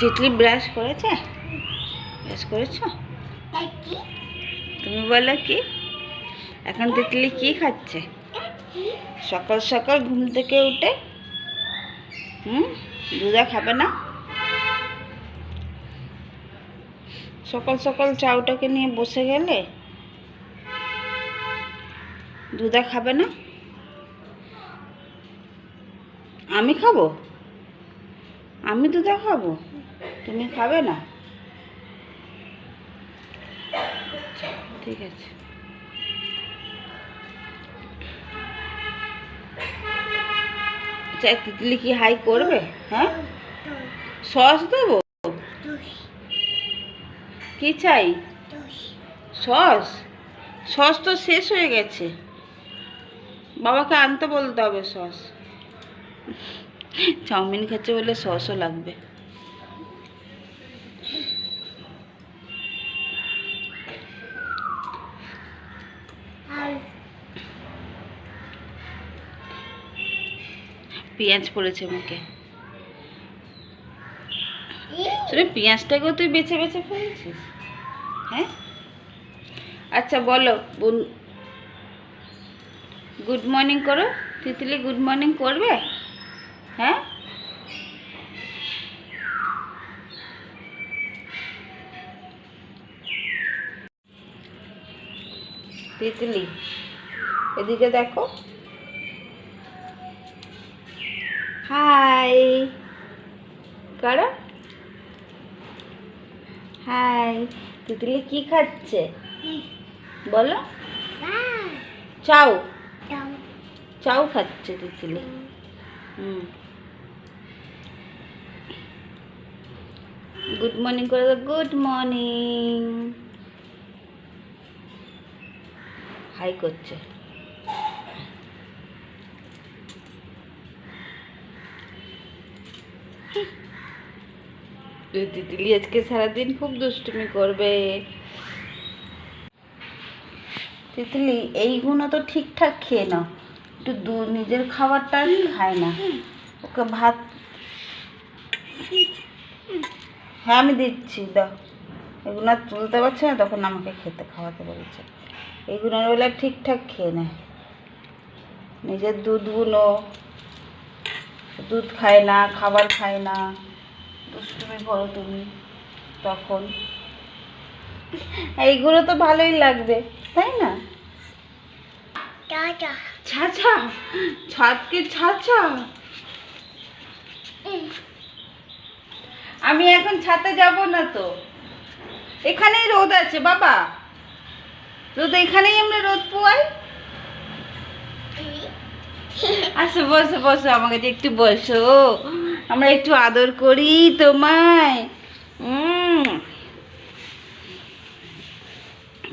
Titli brush করেছে? Brush করেছ? তুমি বলো কি? এখন তিতলি কি খাচ্ছে? সকাল সকাল ঘুম থেকে উঠে হুম দুধা খাবে না? সকাল সকাল চাউটাকে নিয়ে বসে গেলে দুধা খাবে না? আমি খাব? আমি দুধা খাব তুমি খাবে না? ঠিক আছে। আচ্ছা তিতলি কি হাই করবে? হ্যাঁ? সস দেবো? কি চাই? সস? সস তো শেষ হয়ে গেছে। বাবাকে আনতে বলতে হবে সস। চাউমিন খাচ্ছে বলে সসও লাগবে। পেঁয়াজ পড়েছে মুখে শুনে পেঁয়াজটাকেও তুই বেছে বেছে ফেলছিস? হ্যাঁ? আচ্ছা বলো গুড মর্নিং করো। তিতলি গুড মর্নিং করবে? হ্যাঁ? তিতলি। এদিকে দেখো। হাই। করো? হাই। তিতলি কি খাচ্ছে? বলো। চাউ। চাউ। খাচ্ছে তিতলি। হুম। গুড মর্নিং করে দাও গুড মর্নিং হাই করছে তিতলি আজকে সারাদিন খুব দুষ্টুমি করবে। তিতলি, এইগুলো তো ঠিকঠাক খেয়ে নাও। একটু দু নিজের খাবারটা খায় না। ওকে ভাত হ্যাঁ আমি দিচ্ছি দাও। এগুলো তুলতে পারছে না তখন আমাকে খেতে খাওয়াতে বলেছে। এইগুলো বলে ঠিকঠাক খেয়ে নেয়। নিজের দুধগুলো দুধ খায় না খাবার খায় না। দুষ্টুমি করো তুমি তখন। এইগুলো তো ভালোই লাগবে তাই না? ছাছা ছাদকে ছাছা আমি এখন ছাতে যাব না তো। এখানেই রোদ আছে, বাবা। রোদ এখানেই আমরা রোদ পোয়াই। আচ্ছা বসো বসো আমার কাছে একটু বসো। আমরা একটু আদর করি তোমায়।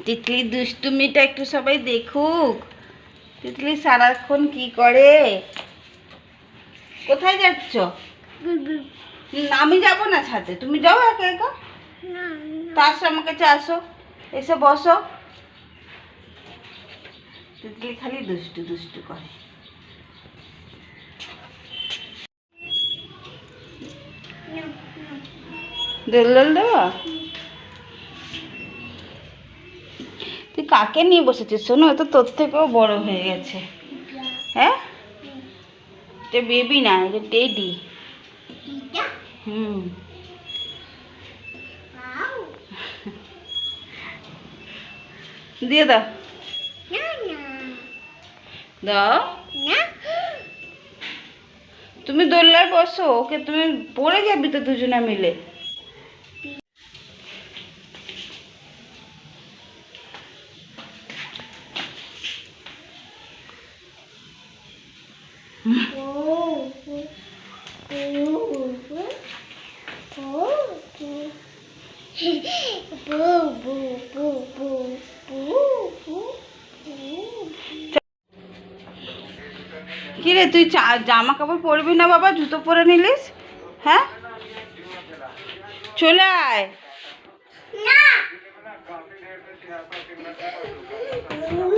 তিতলি দুষ্টুমিটা একটু সবাই দেখুক। তিতলি সারাক্ষণ কি করে? কোথায় যাচ্ছ? আমি যাব না ছাদে? তুমি যাও একা একা। তা আসো আমার কাছে আসো। এসে বসো। তিতলি খালি দুষ্টু দুষ্টু করে। দোল দেওয়া তুই কাকে নিয়ে বসেছিস? শোনো তো তোর থেকেও বড় হয়ে গেছে। হ্যাঁ? এটা বেবি না এটা টেডি। হুম দিয়ে দাও দাও তুমি দোল্লায় বসো ওকে তুমি পড়ে যাবি তো দুজনে মিলে তুই চা- জামা কাপড় পরবি না বাবা? জুতো পরে নিলিস? হ্যাঁ? চলে আয়।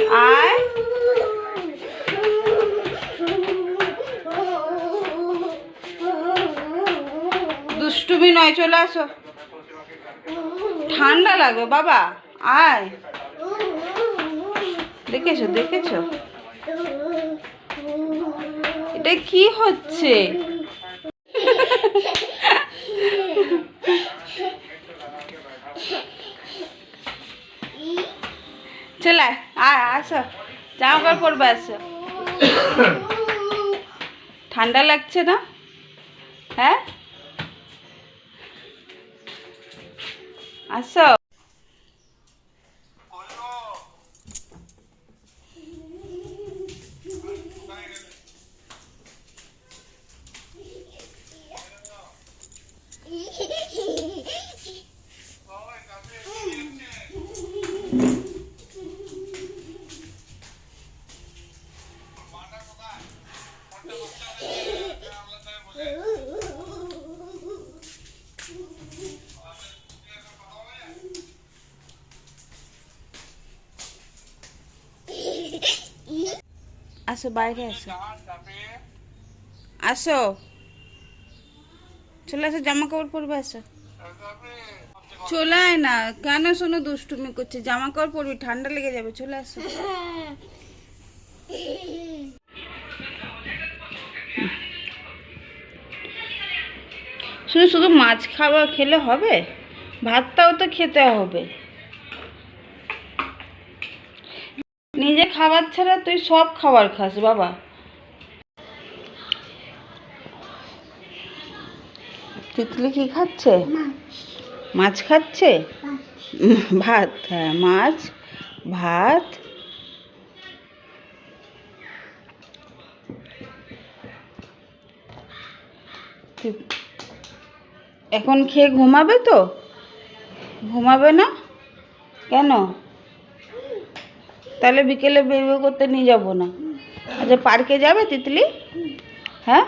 আয়। দুষ্টুমি নয় চলে আসো। ঠান্ডা লাগবে বাবা। আয়। দেখেছ দেখেছ? এটা কি হচ্ছে? চলে, আয়, আসো। জামা কাপড় পরবে, আসো। ঠান্ডা লাগছে না? হ্যাঁ? আসো। আসো বাইরে আসো আসো। চলে আসো জামা কাপড় পরবে, আসো। চলে না, কেন শোনো দুষ্টুমি করছে জামা কাপড় পরবি, ঠান্ডা লেগে যাবে, চলে আসো। শুধু শুধু মাছ খাওয়া খেলে হবে, ভাতটাও তো খেতে হবে। নিজে খাবার ছাড়া তুই সব খাবার খাস, বাবা। তিতলি কি খাচ্ছে? মাছ খাচ্ছে? ভাত হ্যাঁ মাছ, ভাত। এখন খেয়ে ঘুমাবে তো? ঘুমাবে না? কেন? তাহলে বিকেলে বের করতে নিয়ে যাব না। আচ্ছা পার্কে যাবে তিতলি? হ্যাঁ?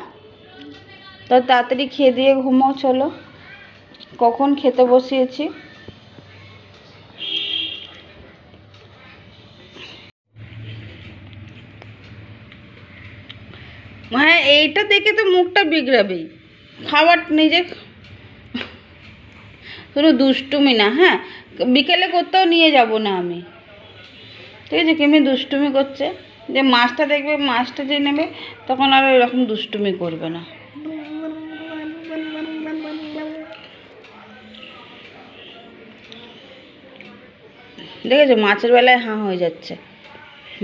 তো তাড়াতাড়ি খেয়ে দিয়ে ঘুমাও, চলো। কখন খেতে বসিয়েছি? হ্যাঁ এইটা দেখে তো মুখটা বিগড়াবেই খাবার নিজে শুধু দুষ্টুমি না হ্যাঁ? বিকেলে কোথাও নিয়ে যাব না আমি। ঠিক আছে, কেমনি দুষ্টুমি করছে? যে মাছটা দেখবে, মাছটা যে নেবে, তখন আর এরকম দুষ্টুমি করবে না। দেখেছ, মাছের বেলায় হাঁ হয়ে যাচ্ছে।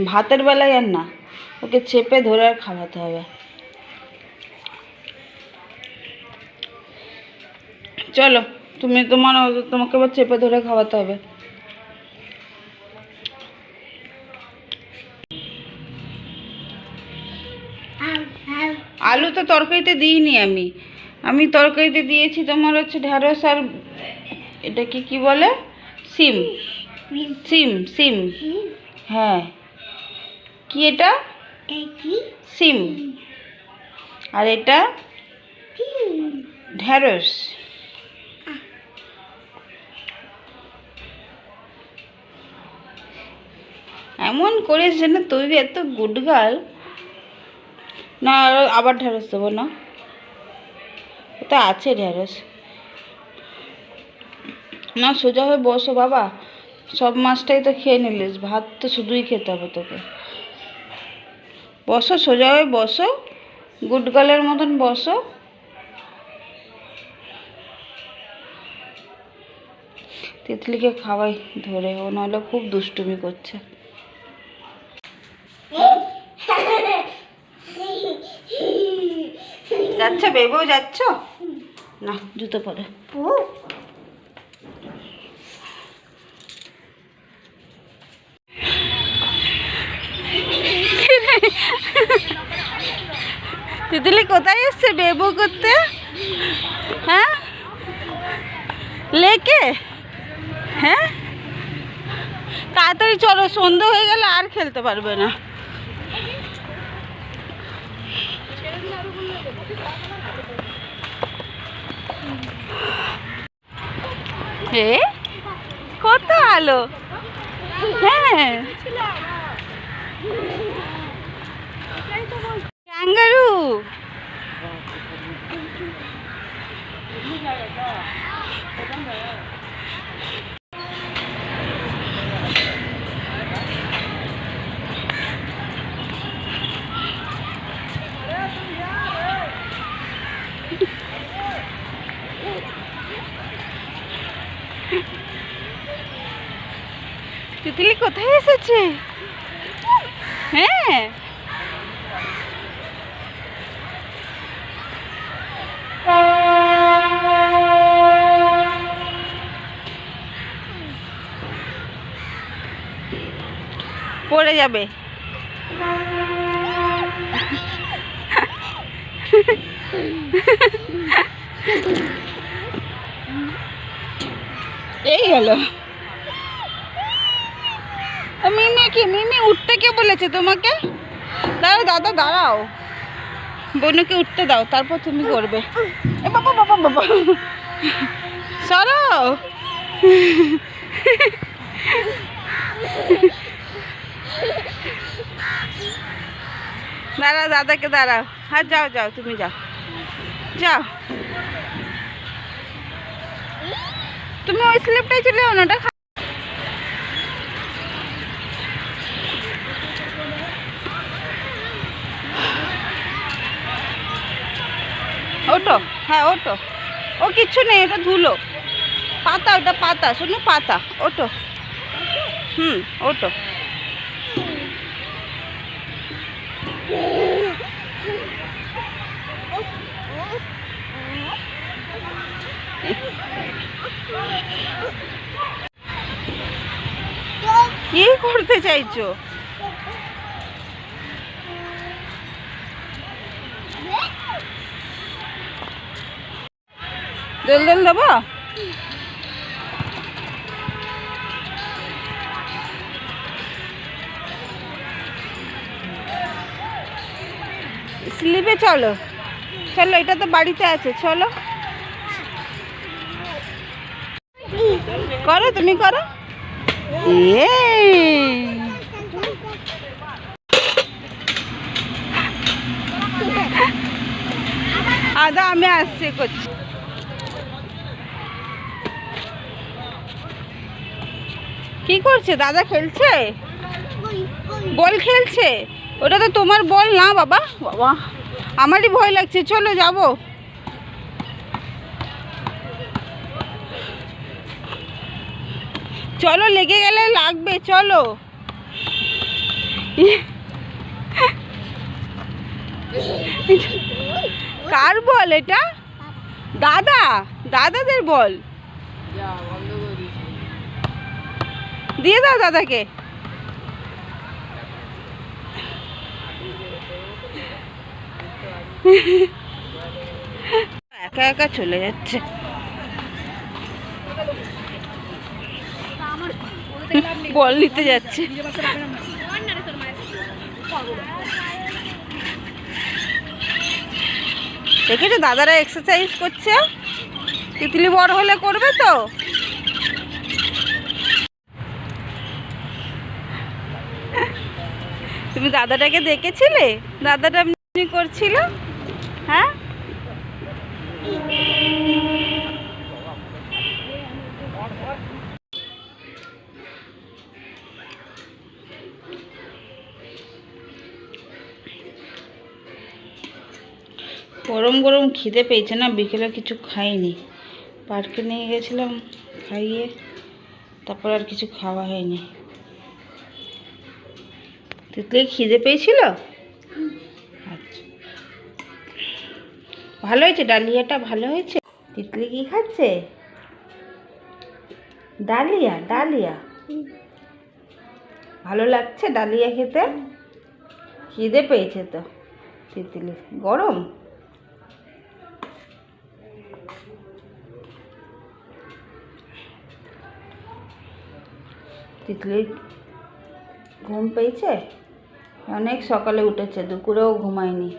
ভাতের বেলায় আর না, ওকে চেপে ধরে আর খাওয়াতে হবে। চলো, তুমি তোমার, তোমাকে এবার চেপে ধরে খাওয়াতে হবে। আলু তো তরকারিতে দিইনি আমি। আমি তরকারিতে দিয়েছি তোমার হচ্ছে ঢ্যাঁড়স আর এটা কি বলে? সিম। সিম সিম। হ্যাঁ। কি এটা? সিম। আর এটা? ঢ্যাঁড়স এমন করিস না তুই এত গুড গার্ল। না আবার ঢ্যাঁড়স দেবো, না? ওটা আছে ঢ্যাঁড়স না, সোজা হয়ে বসো বাবা। সব মাছটাই তো খেয়ে নিলিস, ভাত তো শুধুই খেতে হবে তোকে। বসো, সোজা হয়ে বসো। গুড মতন বসো। তিতলিকে খাওয়াই ধরে, ও নাহলে খুব দুষ্টুমি করছে। যাচ্ছ বেবো যাচ্ছ? না, জুতো পরে। তিতলি কোথায় এসছে বেবো করতে? হ্যাঁ? লেকে? হ্যাঁ? তাড়াতাড়ি চলো, সন্ধে হয়ে গেলে আর খেলতে পারবে না। কত আলো? হ্যাঁ। ক্যাঙ্গারু। তিতলি কোথায় এসেছে? হ্যাঁ। পড়ে যাবে। এই গেল মিমি কি, মিমি উঠতে কে বলেছে তোমাকে? দাঁড়াও, দাদা, দাঁড়াও। বোনকে উঠতে দাও, তারপর তুমি করবে। এ, বাবা বাবা বাবা। সরো। দাঁড়াও, দাদাকে দাঁড়াও। হ্যাঁ যাও যাও, তুমি যাও। যাও। তুমি ওই স্লিপটাই চলে যাও না, ওটা ওটো হ্যাঁ ওটো। ও কিচ্ছু নেই, ওটা ধুলো। পাতা, ওটা পাতা শোনো পাতা, ওটো। হুম, ওটো। কি করতে চাইছো? দোল দোল দেবো? স্লিপে চলো। চলো, এটা তো বাড়িতে আছে, চলো। করো, তুমি করো। আদা আমি আসছি করছি। কি করছে? দাদা খেলছে? বল খেলছে? ওটা তো তোমার বল না বাবা। বাবা, আমারই ভয় লাগছে। চলো যাব। চলো, লেগে গেলে লাগবে, চলো। কার বল এটা? দাদা, দাদাদের বল। দিয়ে দাও দাদাকে। একা একা চলে যাচ্ছে। বল নিতে যাচ্ছে। দেখেছ, দাদারা এক্সারসাইজ করছে। তিতলি বড় হলে করবে তো? তুমি দাদাটাকে দেখেছিলে? দাদাটা করছিল? হ্যাঁ? গরম গরম খিদে পেয়েছে না, বিকেলে কিছু খাইনি। পার্কে নিয়ে গেছিলাম, খাইয়ে তারপর আর কিছু খাওয়া হয়নি। তিতলি খিদে পেয়েছিল? আচ্ছা। ভালো হয়েছে? ডালিয়াটা ভালো হয়েছে? তিতলি কি খাচ্ছে? ডালিয়া ডালিয়া। ভালো লাগছে ডালিয়া খেতে? খিদে পেয়েছে তো তিতলি গরম? তিতলি ঘুম পেয়েছে? অনেক সকালে উঠেছে, দুপুরেও ঘুমায়নি।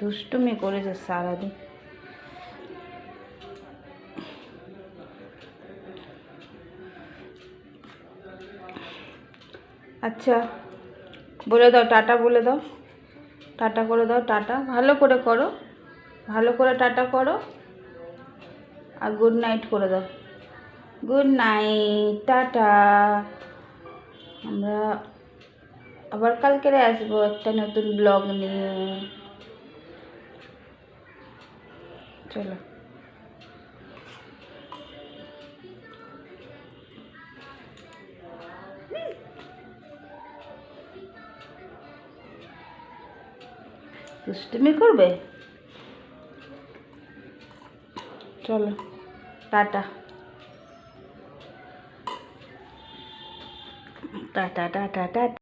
দুষ্টুমি করেছে সারাদিন। আচ্ছা বলে দাও, টাটা বলে দাও। টাটা করে দাও, টাটা। ভালো করে করো। ভালো করে টাটা করো। আর গুড নাইট করে দাও। Good night tata. আমরা আবার কালকে আসব একটা নতুন ব্লগ নিয়ে। চলো। দুষ্টুমি করবে? চলো, টাটা। Tata tata tata